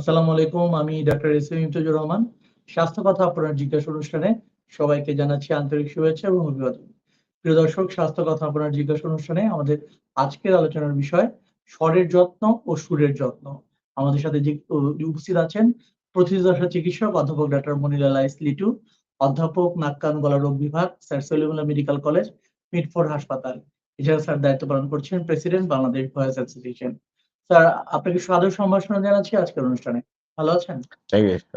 আসসালামু আলাইকুম, আমি doctor S M Imtajur Rahman. স্বাস্থ্য কথা আপনার জিজ্ঞাসা অনুষ্ঠানে সবাইকে জানাচ্ছি আন্তরিক শুভেচ্ছা এবং অভিবাদন। প্রিয় দর্শক, স্বাস্থ্য কথা আপনার জিজ্ঞাসা অনুষ্ঠানে আমাদের আজকের আলোচনার বিষয় স্বরের যত্ন ও সুরের যত্ন। আমাদের সাথে যে উপস্থিত আছেন প্রতিদশা চিকিৎসক, অধ্যাপক ডাক্তার মনিলাল ইস লিটু, অধ্যাপক নাক কান গলা রোগ বিভাগ, sir Salimullah medical college Mitford হাসপাতাল। এছাড়া স্যার দায়িত্ব পালন করছেন president Bangladesh voice association. Sir আপনাকে সাদর সম্ভাষণ জানাচ্ছি আজকের অনুষ্ঠানে। ভালো আছেন?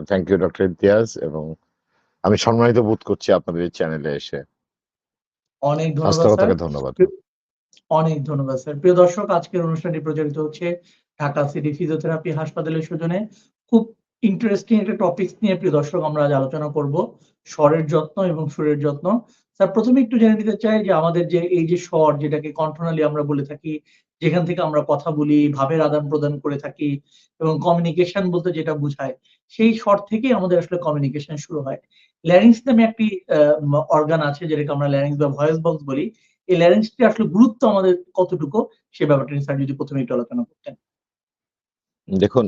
থ্যাংক ইউ ডক্টর ইমতিয়াজ এবং আমি সম্মানিত বোধ করছি আপনাদের চ্যানেলে এসে। অনেক ধন্যবাদ ধন্যবাদ। অনেক ধন্যবাদ স্যার। প্রিয় দর্শক আজকের অনুষ্ঠানটি প্রচারিত হচ্ছে ঢাকা সিটি ফিজিওথেরাপি হাসপাতালের সৌজনে। খুব ইন্টারেস্টিং একটা টপিক নিয়ে প্রিয় দর্শক আমরা আজ আলোচনা করব। স্বরের যত্ন এবং সুরের যত্ন। স্যার প্রথমে একটু জেনে নিতে চাই যে আমাদের যে এই যে স্বর যেটাকে কণ্ঠনালী আমরা বলে থাকি যেখান থেকে আমরা কথা বলি, ভাবের আদান প্রদান করে থাকি এবং কমিউনিকেশন বলতে যেটা বোঝায়, সেই স্বর থেকেই আমাদের আসলে কমিউনিকেশন শুরু হয়। ল্যারিংস নামে একটি অর্গান আছে যেটাকে আমরা ল্যারিংস বা ভয়েস বক্স বলি। এই ল্যারিংসটি আসলে গুরুত্ব আমাদের কতটুকু, সে ব্যাপারটা স্যার যদি প্রথমে একটু আলোচনা করতেন। দেখুন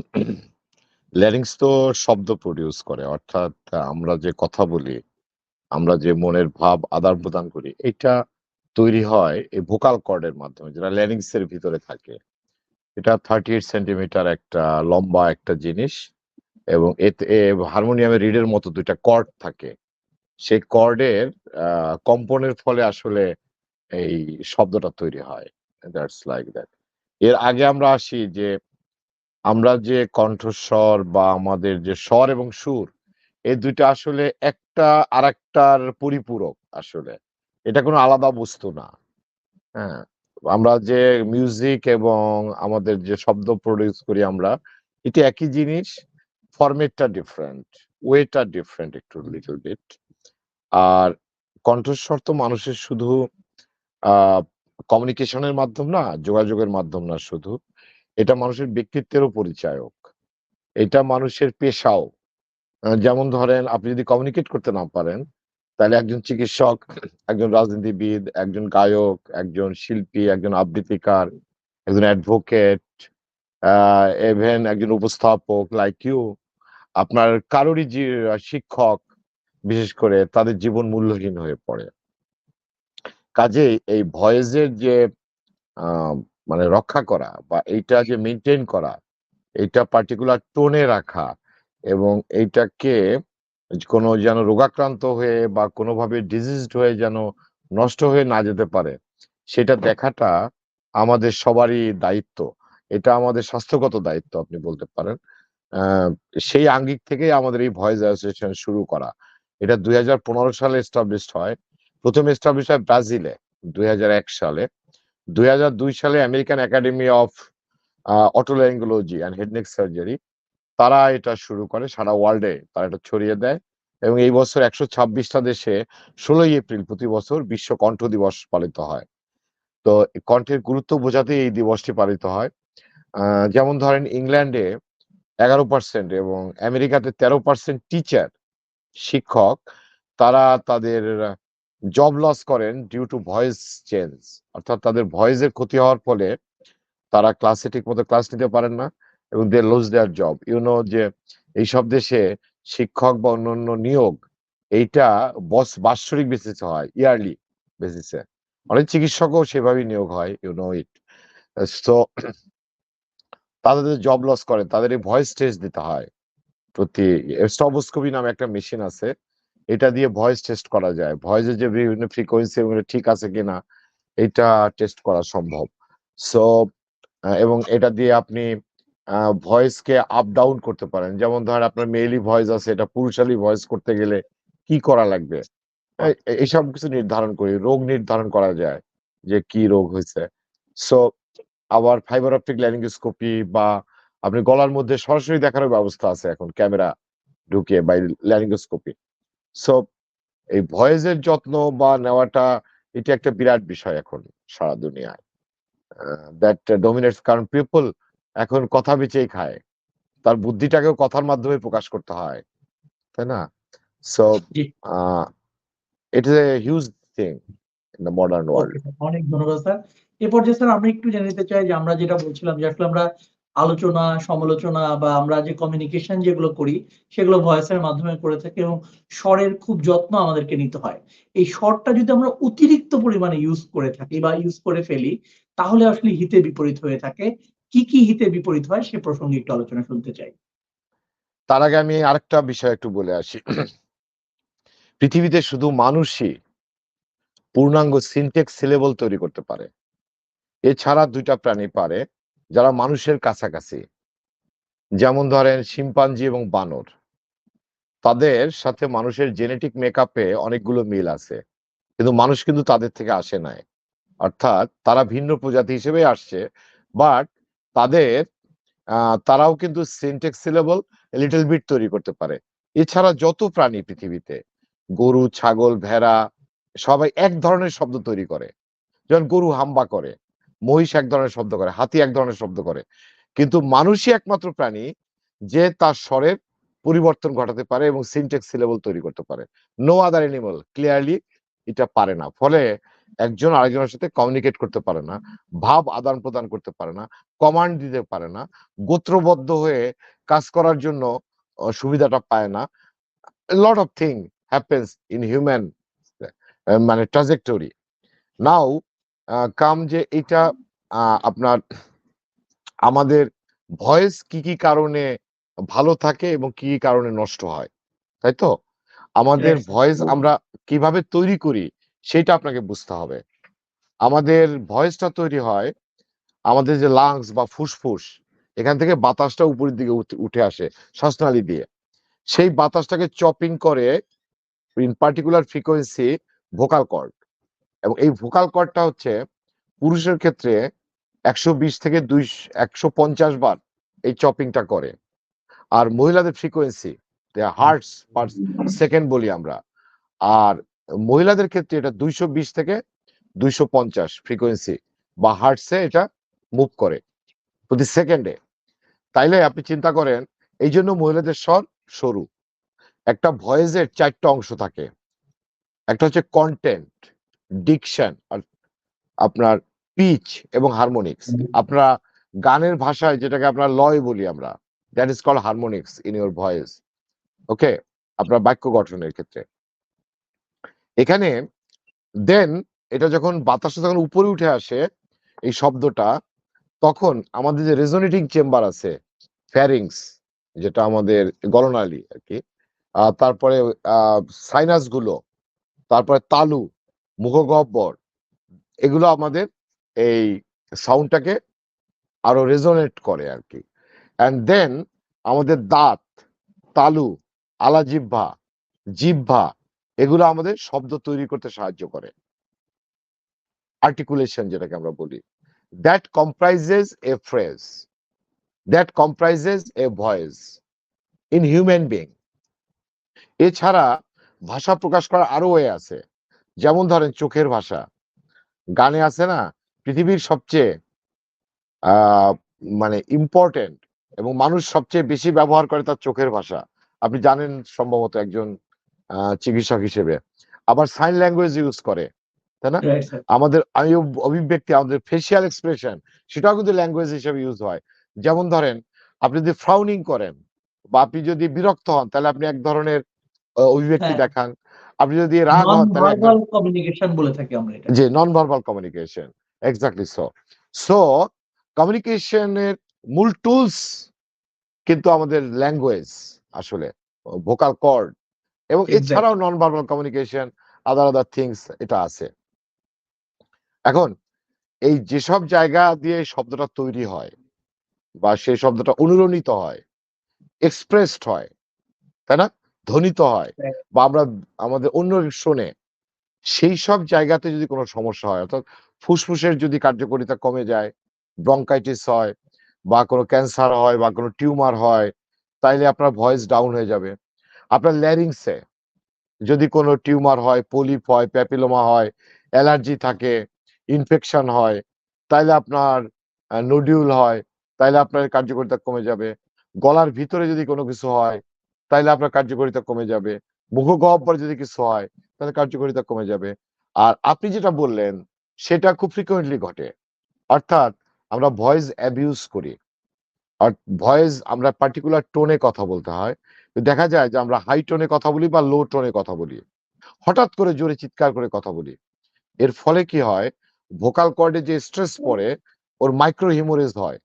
ল্যারিংস তো শব্দ প্রডিউস করে, অর্থাৎ আমরা যে কথা বলি, আমরা যে মনের ভাব আদান প্রদান করি, এটা তৈরি হয় এই ভোকাল কর্ডের মাধ্যমে, যেটা ল্যারিংস এর ভিতরে থাকে। এটা থার্টি এইট সেন্টিমিটার একটা লম্বা একটা জিনিস এবং এতে হারমোনিয়ামের রিডের মতো দুইটা কর্ড থাকে। সেই কর্ডের কম্পনের ফলে আসলে এই শব্দটা তৈরি হয়। দ্যাটস লাইক দ্যাট এর আগে আমরা আসি যে, আমরা যে কণ্ঠস্বর বা আমাদের যে স্বর এবং সুর, এই দুইটা আসলে একটা আরেকটার পরিপূরক আসলে। এটা কোনো আলাদা বস্তু না। হ্যাঁ আমরা যে মিউজিক এবং আমাদের যে শব্দ প্রডিউস করি আমরা, এটা একই জিনিস ফরমেটটা ডিফারেন্ট ওয়েটা ডিফারেন্ট একটু লিটল বিট আর কণ্ঠস্বর তো মানুষের শুধু কমিউনিকেশনের মাধ্যম না, যোগাযোগের মাধ্যম না শুধু। এটা মানুষের ব্যক্তিত্বেরও পরিচায়ক। এটা মানুষের পেশাও। যেমন ধরেন, আপনি যদি কমিউনিকেট করতে না পারেন তাহলে একজন চিকিৎসক, একজন রাজনীতিবিদ, একজন গায়ক, একজন শিল্পী, একজন আবৃত্তিকার, একজন অ্যাডভোকেট এভেন একজন উপস্থাপক লাইক ইউ আপনার কারোরই শিক্ষক, বিশেষ করে তাদের জীবন মূল্যহীন হয়ে পড়ে। কাজেই এই ভয়েসের যে মানে রক্ষা করা বা এইটা যে মেনটেন করা, এইটা পার্টিকুলার টোনে রাখা এবং এইটাকে কোনো যেন রোগাক্রান্ত হয়ে বা কোনোভাবে ডিজিজড হয়ে যেন নষ্ট হয়ে না যেতে পারে সেটা দেখাটা আমাদের সবারই দায়িত্ব। এটা আমাদের স্বাস্থ্যগত দায়িত্ব আপনি বলতে পারেন। আহ, সেই আঙ্গিক থেকেই আমাদের এই ভয়েস অ্যাসোসিয়েশন শুরু করা। এটা দুই হাজার পনেরো সালে এস্টাবলিশড হয়। প্রথম এস্টাবলিশ হয় ব্রাজিলে দুই হাজার এক সালে। দুই হাজার দুই সালে American academy of otolaryngology and head neck surgery তারা এটা শুরু করে সারা ওয়ার্ল্ডে তারা এটা ছড়িয়ে দেয় এবং এই বছর একশো ছাব্বিশটা দেশে ষোলোই এপ্রিল প্রতি বছর বিশ্ব কণ্ঠ দিবস পালিত হয়। তো কণ্ঠের গুরুত্ব বোঝাতে এই দিবসটি পালিত হয়। যেমন ধরেন ইংল্যান্ডে এগারো পার্সেন্ট এবং আমেরিকাতে তেরো পার্সেন্ট টিচার শিক্ষক, তারা তাদের জব লস করেন ডিউ টু ভয়েস চেঞ্জ অর্থাৎ তাদের ভয়েসের ক্ষতি হওয়ার ফলে তারা ক্লাসে ঠিক মতো ক্লাস নিতে পারেন না। এবং they lose their job you know যে এইসব দেশে শিক্ষক বা অন্যান্য নিয়োগ, এইটা বস বাৎসরিক বেসিসে হয় ইয়ারলি বেসিসে অনেক চিকিৎসকও সেভাবেই নিয়োগ হয় ইউ নো ইট সো তাদের জব লস করে, তাদের এই ভয়েস টেস্ট দিতে হয়। প্রতি স্টবোস্কোপি নামে একটা মেশিন আছে, এটা দিয়ে ভয়েস টেস্ট করা যায়। ভয়েসের যে বিভিন্ন ফ্রিকোয়েন্সি এগুলো ঠিক আছে কিনা, এটা টেস্ট করা সম্ভব। সো এবং এটা দিয়ে আপনি ভয়েসকে আপ ডাউন করতে পারেন। যেমন ধরেন আপনার মেইলি ভয়েস আছে, এটা পুরুষালি ভয়েস করতে গেলে কি করা লাগবে? এই- এইসব কিছু নির্ধারণ করি, রোগ নির্ধারণ করা যায় যে কি রোগ হয়েছে সো আবার ফাইবার অপটিক ল্যারিঙ্গোস্কোপি বা আপনি গলার মধ্যে সরাসরি দেখারও ব্যবস্থা আছে এখন, ক্যামেরা ঢুকিয়ে বাই ল্যারিঙ্গোস্কোপি সো এই ভয়েসের যত্ন বা নেওয়াটা এটা একটা বিরাট বিষয় এখন সারা দুনিয়ায়। দ্যাট ডমিনেটস কারণ পিপল এখন কথা বেচেই খায়। তার বুদ্ধিটাকেও কথার মাধ্যমে প্রকাশ করতে হয়। তাই না? So it is a huge thing in the modern world অনেক ধন্যবাদ স্যার এ পর্যায়ে স্যার আমরা একটু জেনে নিতে চাই যে আমরা যেটা বলছিলাম যে আসলে আমরা আলোচনা, সমালোচনা বা আমরা যে কমিউনিকেশন যেগুলো করি সেগুলো ভয়েসের মাধ্যমে করে থাকি এবং স্বরের খুব যত্ন আমাদেরকে নিতে হয়। এই স্বরটা যদি আমরা অতিরিক্ত পরিমাণে ইউজ করে থাকি বা ইউজ করে ফেলি তাহলে আসলে হিতে বিপরীত হয়ে থাকে। কি, কি হিতে বিপরীত হয় সে প্রসঙ্গে একটু আলোচনা শুনতে চাই। তার আগে আমি আরেকটা বিষয় একটু বলে আসি। পৃথিবীতে শুধু মানুষই পূর্ণাঙ্গ সিনট্যাক্স সিলেবল তৈরি করতে পারে। এছাড়া ২ টা প্রাণী পারে যারা মানুষের কাছাকাছি। যেমন ধরেন শিম্পাঞ্জি এবং বানর। তাদের সাথে মানুষের জেনেটিক মেকআপে অনেকগুলো মিল আছে। কিন্তু মানুষ কিন্তু তাদের থেকে আসে নাই। অর্থাৎ তারা ভিন্ন প্রজাতি হিসেবে আসছে। বাট তাদের তারাও কিন্তু সিনট্যাক্স সিলেবল লিটল বিট তৈরি করতে পারে। এছাড়া যত প্রাণী পৃথিবীতে গরু, ছাগল, ভেড়া সবাই এক ধরনের শব্দ তৈরি করে। যেমন গরু হাম্বা করে, মহিষ এক ধরনের শব্দ করে, হাতি এক ধরনের শব্দ করে। কিন্তু মানুষই একমাত্র প্রাণী যে তার স্বরের পরিবর্তন ঘটাতে পারে এবং সিনট্যাক্স সিলেবল তৈরি করতে পারে। নো আদার অ্যানিমাল ক্লিয়ারলি এটা পারে না। ফলে একজন আরেকজনের সাথে কমিউনিকেট করতে পারে না, ভাব আদান-প্রদান করতে পারে না, কমান্ড দিতে পারে না, গোত্রবদ্ধ হয়ে কাজ করার জন্য সুবিধাটা পায় না। Lot lot thing in human আ মানে ট্রাজেক্টরি। নাও কাম যে এটা আপনার আমাদের ভয়েস কি, কি কারণে ভালো থাকে এবং কি, কি কারণে নষ্ট হয়। তাই তো? আমাদের ভয়েস আমরা কীভাবে তৈরি করি সেইটা আপনাকে বুঝতে হবে। আমাদের ভয়েসটা তৈরি হয়, আমাদের যে লাংস বা ফুসফুস, এখান থেকে বাতাসটা উপরের দিকে উঠ আসে শ্বাসনালী দিয়ে। সেই বাতাসটাকে চপিং করে in particular frequency vocal cord এবং এই ভোকাল কর্ডটা হচ্ছে পুরুষের ক্ষেত্রে ১২০ থেকে দুইশ ১৫০ বার এই চপিংটা করে। আর মহিলাদের ফ্রিকোয়েন্সি হার্টস পার সেকেন্ড বলি আমরা। আর মহিলাদের ক্ষেত্রে এটা ২২০ থেকে ২৫০ ফ্রিকোয়েন্সি বা হার্টসে এটা মুভ করে প্রতি সেকেন্ডে। তাইলে আপনি চিন্তা করেন এই জন্য মহিলাদের স্বর সরু। একটা ভয়েসের চারটা অংশ থাকে। একটা হচ্ছে কন্টেন্ট ডিকশন আর আপনার পিচ এবং হারমোনিক্স। আপনারা গানের ভাষায় যেটাকে আপনার লয় বলি আমরা। That is call harmonics in your voice. Okay? আপনার বাক্য গঠনের ক্ষেত্রে। এখানে দেন এটা যখন বাতাসে যখন উপরে উঠে আসে এই শব্দটা তখন আমাদের যে রেজোনেটিং চেম্বার আছে ফ্যারিংস যেটা আমাদের গলনালী আরকি। আ তারপরে সাইনাসগুলো, তারপরে তালু, মুখগহ্বর এগুলো আমাদের এই সাউন্ডটাকে আরও রেজোনেট করে আর কি অ্যান্ড দেন আমাদের দাঁত, তালু, আলাজিহ্বা, জিহ্বা এগুলো আমাদের শব্দ তৈরি করতে সাহায্য করে। আর্টিকুলেশন যেটাকে আমরা বলি। That comprises a phrase. That comprises a voice in human being. এছাড়া ভাষা প্রকাশ করার আরও ওয়ে আছে। যেমন ধরেন চোখের ভাষা। গানে আছে না? পৃথিবীর সবচেয়ে মানে ইম্পর্টেন্ট এবং মানুষ সবচেয়ে বেশি ব্যবহার করে তার চোখের ভাষা। আপনি জানেন সম্ভবত একজন চিকিৎসক হিসেবে। আবার সাইন ল্যাঙ্গুয়েজ ইউজ করে। তাই না? আমাদের অভিব্যক্তি আমাদের ফেসিয়াল এক্সপ্রেশন সেটাও কিন্তু ল্যাঙ্গুয়েজ হিসেবে ইউজ হয়। যেমন ধরেন আপনি যদি ফ্রাউনিং করেন বা আপনি যদি বিরক্ত হন তাহলে আপনি এক ধরনের অভিব্যক্তি হ্যাঁ। দেখান। আপনি যদি রাগ হন তাহলে কমিউনিকেশন বলে থাকি আমরা এটা। জি, non verbal communication. Exactly so. So communication এর মূল টুলস কিন্তু আমাদের ল্যাঙ্গুয়েজ আসলে। ভোকাল কর্ড এবং এছাড়াও non verbal communication other, other things এটা আছে। এখন এই যেসব জায়গা দিয়ে শব্দটা তৈরি হয় বা সেই শব্দটা অনুরণিত হয়, এক্সপ্রেসড হয়, তাই না? ধ্বনিত হয় বা আমরা আমাদের অন্য শোনে সেই সব জায়গাতে যদি কোনো সমস্যা হয় অর্থাৎ ফুসফুসের যদি কার্যকারিতা কমে যায়, ব্রঙ্কাইটিস হয় বা কোনো ক্যান্সার হয় বা কোনো টিউমার হয়, তাইলে আপনার ভয়েস ডাউন হয়ে যাবে। আপনার ল্যারিংসে যদি কোনো টিউমার হয়, পলিপ হয়, প্যাপিলোমা হয়, অ্যালার্জি থাকে, ইনফেকশন হয়, তাইলে আপনার নোডিউল হয়, তাইলে আপনার কার্যকারিতা কমে যাবে। গলার ভিতরে যদি কোনো কিছু হয়, তাইলে আপনার কার্যকারিতা কমে যাবে। মুখগহ্বরে যদি কিছু হয়, তাহলে কার্যকারিতা কমে যাবে। আর আপনি যেটা বললেন সেটা খুব ফ্রিকোয়েন্টলি ঘটে। অর্থাৎ আমরা ভয়েস অ্যাবিউজ করি। আর ভয়েস আমরা পার্টিকুলার টোনে কথা বলতে হয় দেখা যায় যে আমরা হাই টোনে কথা বলি বা লো টোনে কথা বলি। হঠাৎ করে জোরে চিৎকার করে কথা বলি। এর ফলে কি হয়? ভোকাল কর্ডে যে স্ট্রেস পড়ে ওর মাইক্রো হিমোরেজ হয়।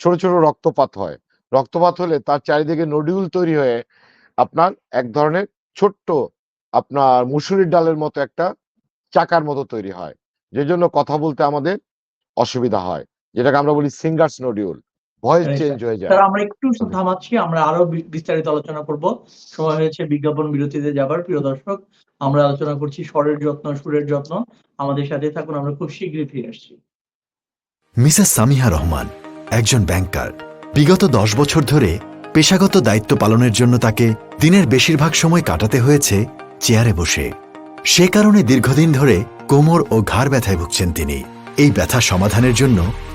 ছোট ছোট রক্তপাত হয়। রক্তপাত হলে তার চারিদিকে নডিউল তৈরি হয়ে আপনার এক ধরনের ছোট্ট আপনার মুসুরির ডালের মতো একটা চাকার মতো তৈরি হয়। যে জন্য কথা বলতে আমাদের অসুবিধা হয়। যেটাকে আমরা বলি সিঙ্গার্স নডিউল ভয়েস চেঞ্জ হয়ে যায়। স্যার আমরা একটু থামাচ্ছি আমরা আরও বিস্তারিত আলোচনা করব। সময় হয়েছে বিজ্ঞাপন বিরতিতে যাবার। প্রিয় দর্শক আমরা আলোচনা করছি স্বরের যত্ন সুরের যত্ন। আমাদের সাথে থাকুন আমরা খুব শীঘ্রই ফিরে আসছি। মিসেস সামিহা রহমান একজন ব্যাংকার। বিগত দশ বছর ধরে পেশাগত দায়িত্ব পালনের জন্য তাকে দিনের বেশিরভাগ সময় কাটাতে হয়েছে চেয়ারে বসে। সে কারণে দীর্ঘদিন ধরে কোমর ও ঘাড় ব্যথায় ভুগছেন তিনি। এই ব্যথা সমাধানের জন্য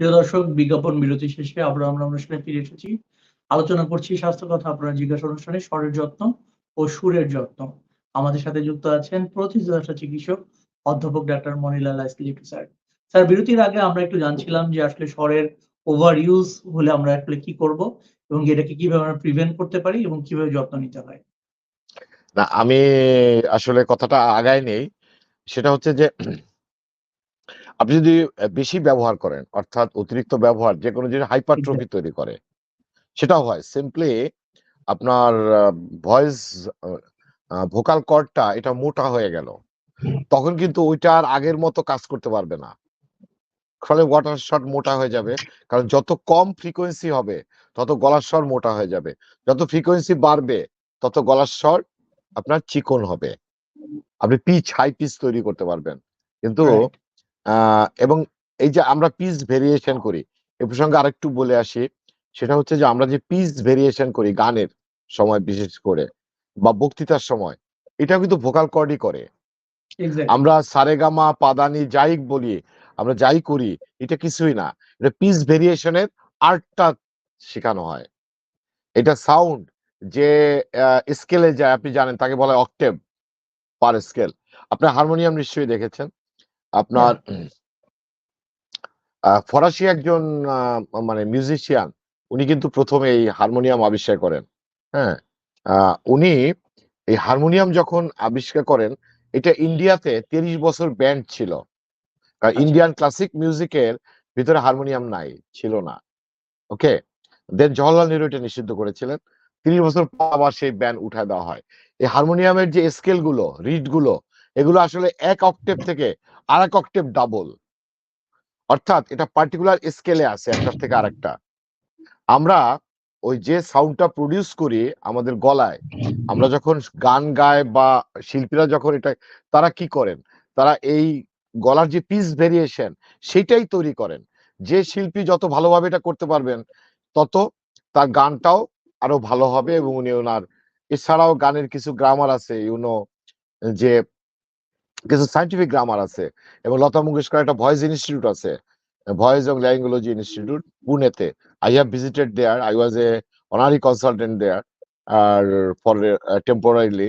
প্রিয় দর্শক, বিজ্ঞাপন বিরতি শেষে আমরা আমরা অনুষ্ঠানে ফিরে এসেছি। আলোচনা করছি স্বাস্থ্য কথা আপনার জিজ্ঞাসা অনুষ্ঠানে, স্বরের যত্ন ও সুরের যত্ন। আমাদের সাথে যুক্ত আছেন প্রতিষ্ঠা চিকিৎসক, অধ্যাপক ডাক্তার মনিলাল আইসলিক স্যার। স্যার, বিরতির আগে আমরা একটু জানছিলাম যে আসলে স্বরের ওভার ইউজ হলে আমরা আসলে কি করব এবং এটাকে কীভাবে আমরা প্রিভেন্ট করতে পারি এবং কীভাবে যত্ন নিতে হয়? না, আমি আসলে কথাটা আগায় নেই। সেটা হচ্ছে যে আপনি যদি বেশি ব্যবহার করেন অর্থাৎ অতিরিক্ত ব্যবহার যে কোনো জিনিস হাইপারট্রফি তৈরি করে সেটাও হয়। সিম্পলি আপনার ভয়েস ভোকাল কর্ডটা এটা মোটা হয়ে গেল তখন কিন্তু ওইটা আর আগের মতো কাজ করতে পারবে না। ফলে ওয়াটার শট মোটা হয়ে যাবে কারণ যত কম ফ্রিকোয়েন্সি হবে তত গলার স্বর মোটা হয়ে যাবে। যত ফ্রিকোয়েন্সি বাড়বে তত গলার স্বর আপনার চিকন হবে। আপনি পিচ হাই পিচ তৈরি করতে পারবেন। কিন্তু এবং এই যে আমরা পিচ ভেরিয়েশন করি এ প্রসঙ্গে আরেকটু বলে আসি। সেটা হচ্ছে যে আমরা যে পিস ভেরিয়েশন করি গানের সময় বিশেষ করে বা বক্তৃতার সময় এটা কিন্তু ভোকাল কর্ডই করে। আমরা সারেগামা পাদানি যাই বলি আমরা যাই করি এটা কিছুই না। এটা পিচ ভেরিয়েশনের আর্টটা শেখানো হয়। এটা সাউন্ড যে স্কেলে যায় আপনি জানেন তাকে বলা হয় অক্টেভ পার স্কেল আপনার হারমোনিয়াম নিশ্চয়ই দেখেছেন। আপনার ফরাসি একজন মানে মিউজিশিয়ান উনি কিন্তু প্রথমে এই হারমোনিয়াম আবিষ্কার করেন। হ্যাঁ উনি এই হারমোনিয়াম যখন আবিষ্কার করেন এটা ইন্ডিয়াতে তিরিশ বছর ব্যান্ড ছিল। ইন্ডিয়ান ক্লাসিক মিউজিকের ভিতরে হারমোনিয়াম নাই ছিল না। ওকে দেন জওয়াহরলাল নেহরু এটা নিষিদ্ধ করেছিলেন। তিরিশ বছর পর আবার সেই ব্যান্ড উঠায় দেওয়া হয়। এই হারমোনিয়ামের যে স্কেলগুলো রিডগুলো এগুলো আসলে এক অক্টেভ থেকে আর এক অক্টেভ ডাবল অর্থাৎ এটা পার্টিকুলার স্কেলে আছে, একটার থেকে আরেকটা। আমরা ওই যে সাউন্ডটা প্রডিউস করি আমাদের গলায়, আমরা যখন গান গায় বা শিল্পীরা যখন এটা, তারা কি করেন? তারা এই গলার যে পিস ভেরিয়েশন সেটাই তৈরি করেন। যে শিল্পী যত ভালোভাবে এটা করতে পারবেন, তত তার গানটাও আরও ভালো হবে এবং উনি ওনার, এছাড়াও গানের কিছু গ্রামার আছে ইউনো যে কিছু সাইন্টিফিক গ্রামার আছে, এবং লতা মঙ্গেশকর একটা ভয়েস ইনস্টিটিউট আছে ভয়েস এবং ল্যাঙ্গুয়েজি ইনস্টিটিউট পুনেতে। I have visited there I was a honorary consultant there R for temporarily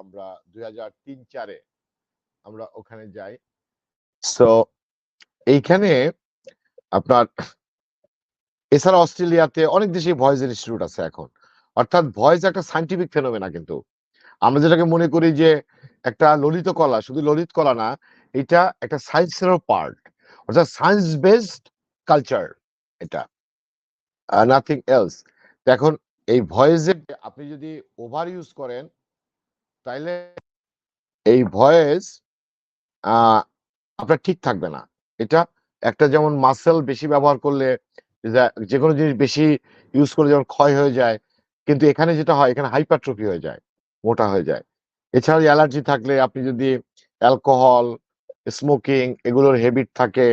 আমরা দুই হাজার তিন চারে আমরা ওখানে যাই। সো এইখানে আপনার, এছাড়া অস্ট্রেলিয়াতে অনেক দেশে ভয়েস ইনস্টিটিউট আছে এখন। অর্থাৎ ভয়েস একটা সাইন্টিফিক ফেনোমেনা কিন্তু। আমরা যেটাকে মনে করি যে একটা ললিত কলা, শুধু ললিত কলা না, এটা একটা সায়েন্সেরও পার্ট অর্থাৎ সায়েন্স বেসড কালচার এটা নাথিং এলস এখন এই ভয়েসে আপনি যদি ওভার ইউজ করেন, তাইলে এই ভয়েস আপনার ঠিক থাকবে না। এটা একটা যেমন মাসেল বেশি ব্যবহার করলে যে কোনো জিনিস বেশি ইউজ করলে যেমন ক্ষয় হয়ে যায়, কিন্তু এখানে যেটা হয়, এখানে হাইপারট্রফি হয়ে যায়, মোটা হয়ে যায়। এছাড়া অ্যালার্জি থাকলে আপনি যদি অ্যালকোহল, স্মোকিং এগুলোর হেবিট থাকে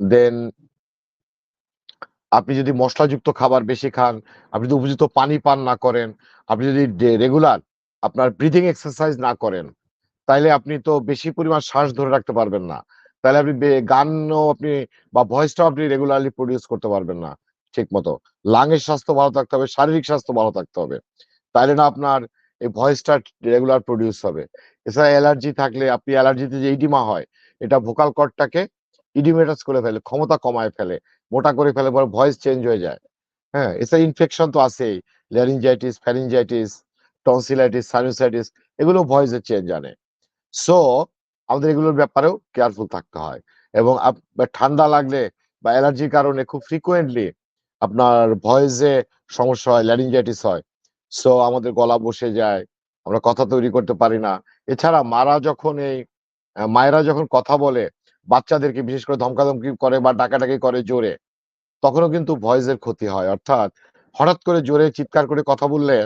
দেন আপনি যদি মশলাযুক্ত খাবার বেশি খান, আপনি যদি উপযুক্ত পানি পান না করেন, আপনি যদি রেগুলার আপনার ব্রিদিং এক্সারসাইজ না করেন, তাইলে আপনি তো বেশি পরিমাণ শ্বাস ধরে রাখতে পারবেন না। তাহলে আপনি গানও আপনি বা ভয়েসটাও আপনি রেগুলারলি প্রডিউস করতে পারবেন না ঠিক মতো লাঙের স্বাস্থ্য ভালো থাকতে হবে, শারীরিক স্বাস্থ্য ভালো থাকতে হবে। তাইলে না আপনার এই ভয়েসটা রেগুলার প্রডিউস হবে। এছাড়া অ্যালার্জি থাকলে আপনি অ্যালার্জিতে যে ইডিমা হয়, এটা ভোকাল কর্ডটাকে ইডিমেটাস করে ফেলে, ক্ষমতা কমায় ফেলে, মোটা করে ফেলে, পরে ভয়েস চেঞ্জ হয়ে যায়। হ্যাঁ এছাড়া ইনফেকশন তো আছেই ল্যারিঞ্জাইটিস ফ্যারিঞ্জাইটিস টনসিলাইটিস সাইনোসাইটিস এগুলো ভয়েসের চেঞ্জ আনে। সো আমাদের এগুলোর ব্যাপারেও কেয়ারফুল থাকতে হয়। এবং ঠান্ডা লাগলে বা অ্যালার্জির কারণে খুব ফ্রিকোয়েন্টলি আপনার ভয়েসে সমস্যা হয় ল্যারিঞ্জাইটিস হয় সো আমাদের গলা বসে যায়, আমরা কথা তৈরি করতে পারি না। এছাড়া মারা যখন এই মায়েরা যখন কথা বলে, বাচ্চাদেরকে বিশেষ করে ধমকাধমকি করে বা ডাকাডাকি করে জোরে, তখনও কিন্তু ভয়েসের ক্ষতি হয়। অর্থাৎ হঠাৎ করে জোরে চিৎকার করে কথা বললে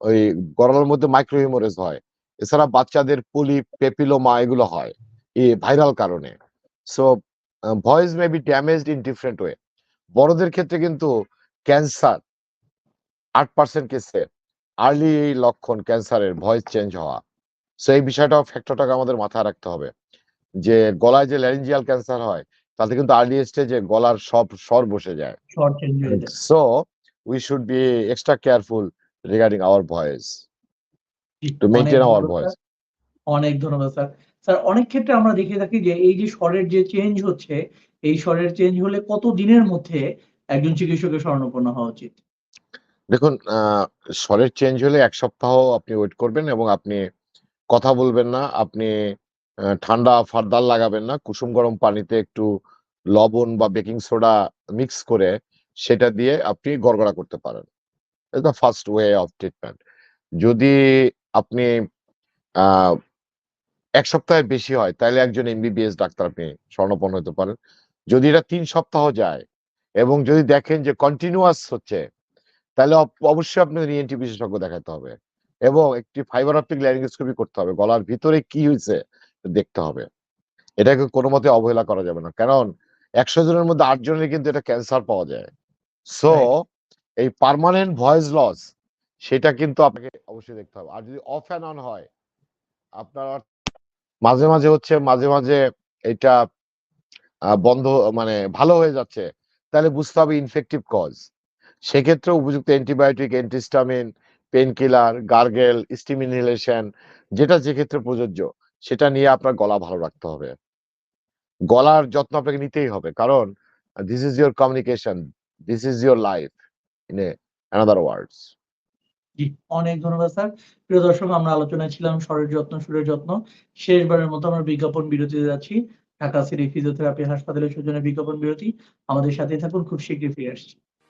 ওই গলার মধ্যে মাইক্রো হিমোরেজ হয়। এছাড়া বাচ্চাদের পলি, পেপিলোমা এগুলো হয় এই ভাইরাল কারণে। So voice may be damaged in different way বড়দের ক্ষেত্রে কিন্তু ক্যান্সার আট পার্সেন্ট কেসে আর্লি এই লক্ষণ ক্যান্সারের ভয়েস চেঞ্জ হওয়া। সো এই বিষয়টাও ফ্যাক্টরটাকে আমাদের মাথায় রাখতে হবে। যে গলায় যে ল্যারিঞ্জিয়াল ক্যান্সার হয় তাতে কিন্তু আর্লি স্টেজে গলার সব স্বর বসে যায়। So we should be extra careful should our voice maintain অনেক ধন্যবাদ স্যার। অনেক ধন্যবাদ স্যার। স্যার অনেক ক্ষেত্রে আমরা দেখে থাকি যে এই যে স্বরের যে চেঞ্জ হচ্ছে এই স্বরের চেঞ্জ হলে কত দিনের মধ্যে একজন চিকিৎসকের শরণাপন্ন হওয়া উচিত? দেখুন স্বরের চেঞ্জ হলে এক সপ্তাহ আপনি ওয়েট করবেন এবং আপনি কথা বলবেন না, আপনি ঠান্ডা ফারদার লাগাবেন না, কুসুম গরম পানিতে একটু লবণ বা বেকিং সোডা মিক্স করে সেটা দিয়ে আপনি গড়গড়া করতে পারেন। The first way of treatment যদি আপনি এক সপ্তাহের বেশি হয়, তাহলে একজন এমবিবিএস ডাক্তার আপনি স্বর্ণপন্ন হতে পারেন। যদি এটা তিন সপ্তাহ যায় এবং যদি দেখেন যে কন্টিনিউয়াস হচ্ছে তাহলে অব- অবশ্যই আপনাকে ইএনটি বিশেষজ্ঞ দেখাতে হবে। এবং একটি ফাইবার অপটিক ল্যারিঙ্গোস্কোপি করতে হবে। গলার ভিতরে কি হয়েছে দেখতে হবে। এটাকে কোনো মতে অবহেলা করা যাবে না। কারণ একশো জনের মধ্যে আট জনের কিন্তু এটা ক্যান্সার পাওয়া যায়। সো এই পার্মানেন্ট ভয়েস লস সেটা কিন্তু আপনাকে অবশ্যই দেখতে হবে। আর যদি অফ অ্যান্ড অন হয় আপনার মাঝে মাঝে হচ্ছে মাঝে মাঝে এটা বন্ধ মানে ভালো হয়ে যাচ্ছে তাহলে বুঝতে হবে ইনফেক্টিভ কজ সেক্ষেত্রে উপযুক্ত antibiotic, antihistamine pain killer gargle, steam inhalation, যেটা যে ক্ষেত্রে প্রযোজ্য, সেটা নিয়ে আপনার গলা ভালো রাখতে হবে। গলার যত্ন আপনাকে নিতেই হবে, কারণ this is your communication this is your life in a another words অনেক ধন্যবাদ স্যার। প্রিয় দর্শক, আমরা আলোচনায় ছিলাম শরীর যত্ন সুরের যত্ন। শেষবারের মতো আমরা বিজ্ঞাপন বিরতিতে যাচ্ছি। ঢাকা সিটি ফিজিওথেরাপি হাসপাতালের সৌজন্যে বিজ্ঞাপন বিরতি। আমাদের সাথে থাকুন, খুব শীঘ্রই ফিরে আসছি।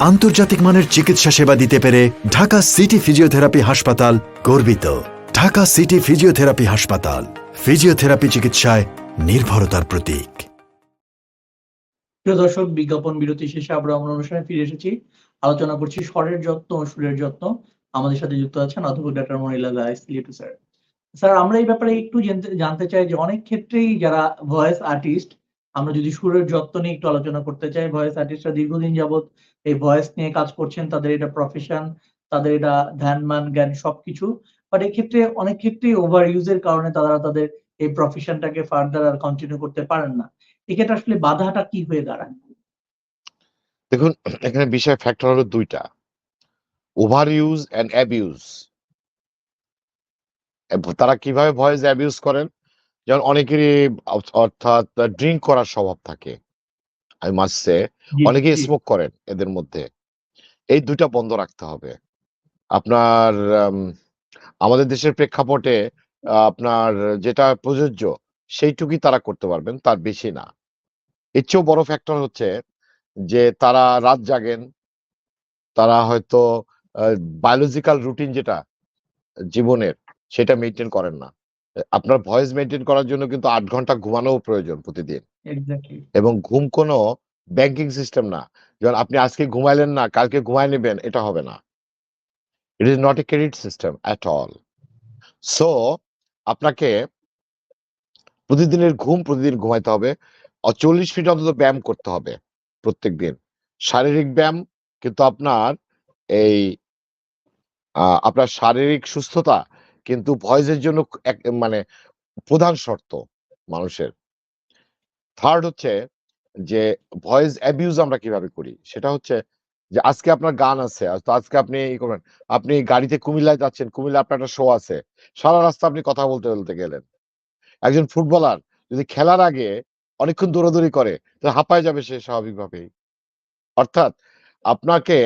আন্তর্জাতিক মানের চিকিৎসা সেবা দিতে পেরে ঢাকা সিটি ফিজিওথেরাপি হাসপাতাল গর্বিত। ঢাকা সিটি ফিজিওথেরাপি হাসপাতাল, ফিজিওথেরাপি চিকিৎসায় নির্ভরতার প্রতীক। প্রিয় দর্শক, বিজ্ঞাপন বিরতি শেষে আমরা আমার অনুষ্ঠানে ফিরে এসেছি। আলোচনা করছি স্বরের যত্ন ও সুরের যত্ন। আমাদের সাথে যুক্ত আছেন অধ্যাপক doctor Monila Das sir. Sir, আমরা এই ব্যাপারে একটু জানতে চাই যে অনেক ক্ষেত্রেই যারা ভয়েস আর্টিস্ট, আমরা যদি সুরের যত্ন নিয়ে একটু আলোচনা করতে চাই, ভয়েস আর্টিস্টরা দীর্ঘদিন যাবৎ এই ভয়েস নিয়ে কাজ করছেন, তাদের এটা প্রফেশন তাদের এটা ধ্যান, মান, জ্ঞান সবকিছু। বাট এক্ষেত্রে অনেক ক্ষেত্রেই ওভার ইউজের কারণে তারা তাদের এই প্রফেশনটাকে ফার্দার আর কন্টিনিউ করতে পারেন না। এক্ষেত্রে আসলে বাধাটা কি হয়ে দাঁড়ায়? দেখুন, এখানে বিষয় ফ্যাক্টর হলো দুইটা। ওভার ইউজ অ্যান্ড অ্যাবিউজ তারা কীভাবে ভয়েস অ্যাবিউজ করেন? যেমন অনেকেরই অর্থাৎ ড্রিঙ্ক করার স্বভাব থাকে। আমি মাসে জি, অনেকেই জি, স্মোক করেন এদের মধ্যে। এই দুইটা বন্ধ রাখতে হবে। আপনার আমাদের দেশের প্রেক্ষাপটে আপনার যেটা প্রযোজ্য সেইটুকুই তারা করতে পারবেন তার বেশি না। এর চেয়েও বড় ফ্যাক্টর হচ্ছে যে তারা রাত জাগেন তারা হয়তো বায়োলজিক্যাল রুটিন যেটা জীবনের সেটা মেনটেন করেন না। আপনার ভয়েস মেনটেন করার জন্য কিন্তু আট ঘণ্টা ঘুমানোও প্রয়োজন প্রতিদিন। এবং ঘুম কোনো ব্যাংকিং সিস্টেম না। যেমন আপনি আজকে ঘুমাইলেন না কালকে ঘুমায় নেবেন এটা হবে না। It is not a credit system at all so আপনাকে প্রতিদিনের ঘুম প্রতিদিন ঘুমাইতে হবে। চল্লিশ মিনিট অন্তত ব্যায়াম করতে হবে প্রত্যেক দিন শারীরিক ব্যায়াম কিন্তু আপনার এই আপনার শারীরিক সুস্থতা কিন্তু ভয়েসের জন্য এক মানে প্রধান শর্ত মানুষের। থার্ড হচ্ছে যে ভয়েস অ্যাবিউজ আমরা কীভাবে করি? সেটা হচ্ছে যে আজকে আপনার গান আছে তো আজকে আপনি ই করবেন, আপনি গাড়িতে কুমিল্লায় যাচ্ছেন কুমিল্লা আপনার একটা শো আছে, সারা রাস্তা আপনি কথা বলতে বলতে গেলেন। একজন ফুটবলার যদি খেলার আগে অনেকক্ষণ দৌড়াদৌড়ি করে তো হাঁপায় যাবে সে স্বাভাবিকভাবেই। অর্থাৎ আপনাকে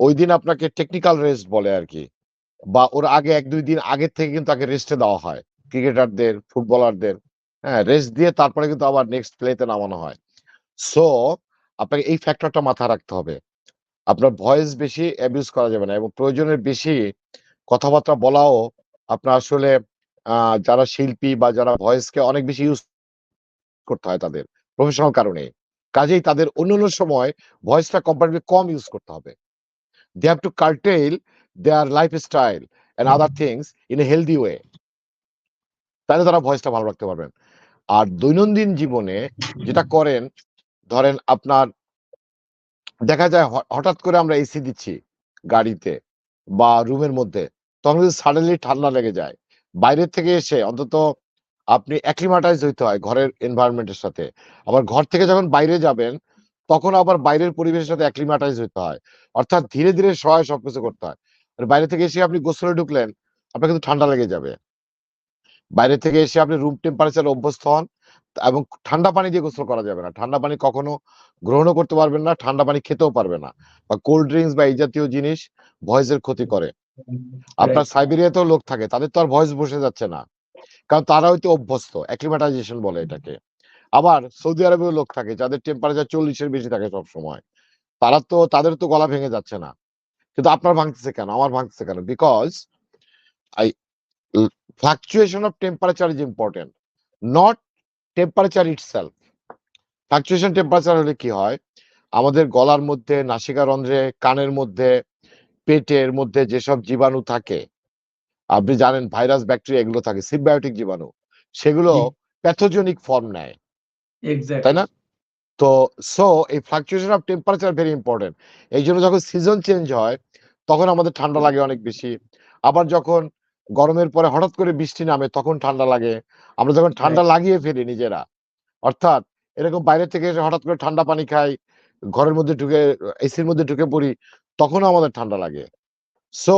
ওই দিন আপনাকে টেকনিক্যাল রেস্ট বলে আর কি। বা ওর আগে এক, দুই দিন আগের থেকে কিন্তু তাকে রেস্টে দেওয়া হয়। ক্রিকেটারদের, ফুটবলারদের হ্যাঁ রেস্ট দিয়ে তারপরে কিন্তু আবার নেক্সট প্লেতে নামানো হয়। সো আপনাকে এই ফ্যাক্টরটা মাথায় রাখতে হবে। আপনার ভয়েস বেশি অ্যাবিউজ করা যাবে না এবং প্রয়োজনের বেশি কথাবার্তা বলাও আপনার আসলে যারা শিল্পী বা যারা ভয়েসকে অনেক বেশি ইউজ করতে হয় তাদের প্রফেশনাল কারণে। কাজেই তাদের অন্যান্য সময় ভয়েসটা কম্পারেটিভলি কম ইউজ করতে হবে। They have to curtail their life style and other things in a healthy way তাহলে তারা ভয়েসটা ভালো রাখতে পারবেন। আর দৈনন্দিন জীবনে যেটা করেন ধরেন আপনার দেখা যায় হঠাৎ করে আমরা এসি দিচ্ছি গাড়িতে বা রুমের মধ্যে তখন যদি সাডেনলি ঠান্ডা লেগে যায়। বাইরের থেকে এসে অন্তত আপনি অ্যাক্লিমাটাইজ হইতে হয় ঘরের এনভায়রনমেন্টের সাথে। আবার ঘর থেকে যখন বাইরে যাবেন তখন আবার বাইরের পরিবেশের সাথে অ্যাক্লিমাটাইজ হইতে হয়। অর্থাৎ ধীরে ধীরে সহায় সবকিছু করতে হয়। আর বাইরে থেকে এসে আপনি গোসলে ঢুকলেন আপনার কিন্তু ঠান্ডা লেগে যাবে। বাইরে থেকে এসে আপনি রুম টেম্পারেচার অভ্যস্ত হন এবং ঠান্ডা পানি দিয়ে গোসল করা যাবে না। ঠান্ডা পানি কখনো গ্রহণও করতে পারবেন না ঠান্ডা পানি খেতেও পারবে না বা কোল্ড ড্রিঙ্কস বা এই জাতীয় জিনিস ভয়েসের ক্ষতি করে। আপনার সাইবেরিয়াতেও লোক থাকে তাদের তো আর ভয়েস বসে যাচ্ছে না। কারণ তারা হয়তো অভ্যস্ত অ্যাক্লিমাটাইজেশন বলে এটাকে। আবার সৌদি আরবেও লোক থাকে যাদের টেম্পারেচার চল্লিশের বেশি থাকে সব সময় তারা তো তাদের তো গলা ভেঙে যাচ্ছে না। কিন্তু আপনার ভাঙতেছে কেন? আমার ভাঙতেছে কেন? Because I fluctuation of temperature is important not temperature itself fluctuation temperature হলে কি হয়? আমাদের গলার মধ্যে নাসিকারন্ধ্রে কানের মধ্যে পেটের মধ্যে যেসব জীবাণু থাকে আপনি জানেন ভাইরাস ব্যাকটেরিয়া এগুলো থাকে সিম্বায়োটিক জীবাণু সেগুলো। প্যাথোজেনিক ফর্ম নেয়। তাই না? তো সো এই fluctuation of temperature very important এই জন্য যখন সিজন চেঞ্জ হয় তখন আমাদের ঠান্ডা লাগে অনেক বেশি। আবার যখন গরমের পরে হঠাৎ করে বৃষ্টি নামে তখন ঠান্ডা লাগে। আমরা যখন ঠান্ডা লাগিয়ে ফেলি নিজেরা। অর্থাৎ এরকম বাইরে থেকে এসে হঠাৎ করে ঠান্ডা পানি খাই ঘরের মধ্যে ঢুকে এসির মধ্যে ঢুকে পড়ি তখনও আমাদের ঠান্ডা লাগে। সো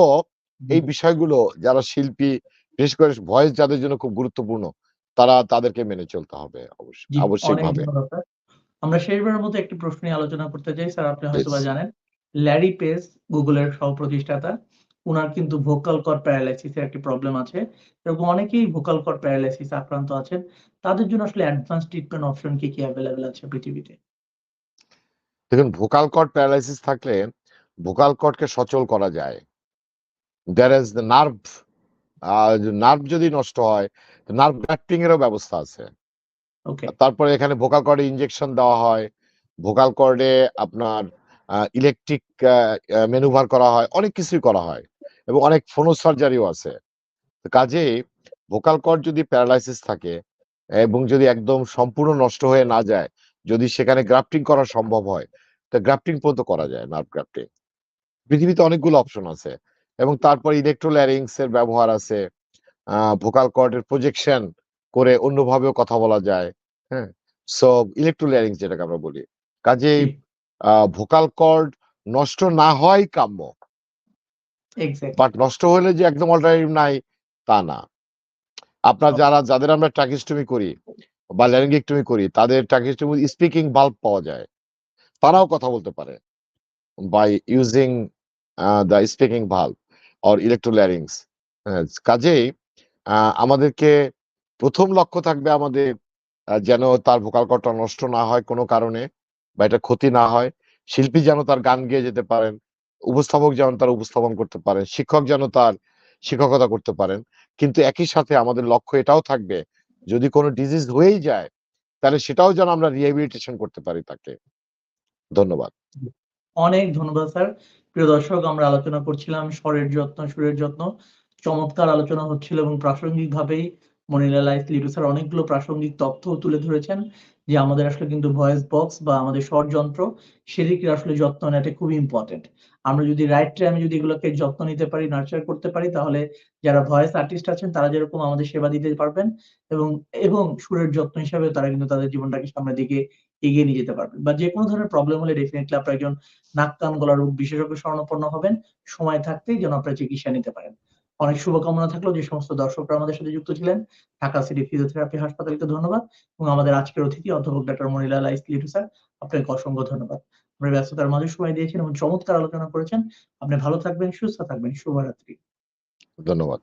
এই বিষয়গুলো যারা শিল্পী বিশেষ করে ভয়েস যাদের জন্য খুব গুরুত্বপূর্ণ তারা তাদেরকে মেনে চলতে হবে অবশ্যই আবশ্যিকভাবে আমরা শেষবারের মতো একটি প্রশ্ন নিয়ে আলোচনা করতে চাই স্যার আপনি Please. জানেন। ল্যারি পেজ গুগলের সহ প্রতিষ্ঠাতা উনার কিন্তু ভোকাল কর প্যারালাইসিস এর একটি প্রবলেম আছে। এরকম অনেকেই ভোকাল কর প্যারালাইসিস আক্রান্ত আছেন। তাদের জন্য আসলে অ্যাডভান্স ট্রিটমেন্ট অপশন কি কি অ্যাভেলেবেল আছে পৃথিবীতে? দেখুন ভোকাল কর্ড প্যারালাইসিস থাকলে ভোকাল কর্ডকে সচল করা যায়। There is the nerve nerve যদি নষ্ট হয় নার্ভ গ্রাফটিং এরও ব্যবস্থা আছে। ওকে তারপরে এখানে ভোকাল কর্ডে ইনজেকশন দেওয়া হয়। ভোকাল কর্ডে আপনার ইলেকট্রিক মেনুভার করা হয়, অনেক কিছুই করা হয় এবং অনেক ফোনো সার্জারিও আছে। তো কাজেই ভোকাল কর্ড যদি প্যারালাইসিস থাকে এবং যদি একদম সম্পূর্ণ নষ্ট হয়ে না যায়, যদি সেখানে গ্রাফটিং করা সম্ভব হয়, তা গ্রাফটিং পর্যন্ত করা যায় নার্ভ গ্রাফটিং পৃথিবীতে অনেকগুলো অপশন আছে এবং তারপর ইলেকট্রোল্যারিংস এর ব্যবহার আছে ভোকাল কর্ডের প্রজেকশন করে অন্যভাবেও কথা বলা যায় হ্যাঁ? সো ইলেকট্রোল্যারিংস যেটাকে আমরা বলি। কাজেই ভোকাল কর্ড নষ্ট না হয় কাম্য। বাট নষ্ট হলে যে একদম অল্টারনেটিভ নাই তা না। আপনার যারা যাদের আমরা ট্রাকিস্টমি করি বা ল্যারিঙ্গেক্টমি করি তাদের ট্রাকিস্টমি স্পিকিং বাল্ব পাওয়া যায়। তারাও কথা বলতে পারে by using the speaking valve or electrolarynx কাজেই আহ, আমাদেরকে প্রথম লক্ষ্য থাকবে আমাদের যেন তার ভোকাল কর্ডটা নষ্ট না হয় কোনো কারণে। বা এটা ক্ষতি না হয়, শিল্পী যেন তার গান গেয়ে যেতে পারেন, উপস্থাপক যেন তার উপস্থাপন করতে পারেন, শিক্ষক যেন তার শিক্ষকতা করতে পারেন। কিন্তু একই সাথে আমাদের লক্ষ্য এটাও থাকবে, যদি কোনো ডিজিজ হয়েই যায়, তাহলে সেটাও যেন আমরা রিহ্যাবিলিটেশন করতে পারি তাকে। ধন্যবাদ। অনেক ধন্যবাদ, স্যার। প্রিয় দর্শক, আমরা আলোচনা করছিলাম স্বরের যত্ন, সুরের যত্ন। চমৎকার আলোচনা হচ্ছিল এবং প্রাসঙ্গিক ভাবেই মনিলা লাইফ লিডু স্যার অনেকগুলো প্রাসঙ্গিক তথ্য তুলে ধরেছেন। যে আমাদের আসলে কিন্তু ভয়েস বক্স বা আমাদের স্বর যন্ত্র সেদিকে আসলে যত্ন নেওয়াটা খুবই ইম্পর্টেন্ট আমরা যদি রাইট টাইমে যদি এগুলোকে যত্ন নিতে পারি নার্চার করতে পারি, তাহলে যারা ভয়েস আর্টিস্ট আছেন, তারা যেরকম আমাদের সেবা দিতে পারবেন এবং এবং সুরের যত্ন হিসাবে তারা কিন্তু তাদের জীবনটাকে সামনের দিকে এগিয়ে নিয়ে যেতে পারবেন। বা যে কোনো ধরনের প্রবলেম হলে ডেফিনেটলি আপনারা একজন নাক কান গলা রোগ বিশেষজ্ঞ শরণাপন্ন হবেন। সময় থাকতেই যেন আপনারা চিকিৎসা নিতে পারেন। অনেক শুভকামনা থাকল যে সমস্ত দর্শকরা আমাদের সাথে যুক্ত ছিলেন। ঢাকা সিটি ফিজিওথেরাপি হাসপাতালকে ধন্যবাদ এবং আমাদের আজকের অতিথি অধ্যাপক ডক্টর মনিলাল ইসলিটু লিটু স্যার আপনাকে অসংখ্য ধন্যবাদ। আপনার ব্যস্ততার মাঝে সময় দিয়েছেন এবং চমৎকার আলোচনা করেছেন। আপনি ভালো থাকবেন, সুস্থ থাকবেন। শুভরাত্রি। ধন্যবাদ।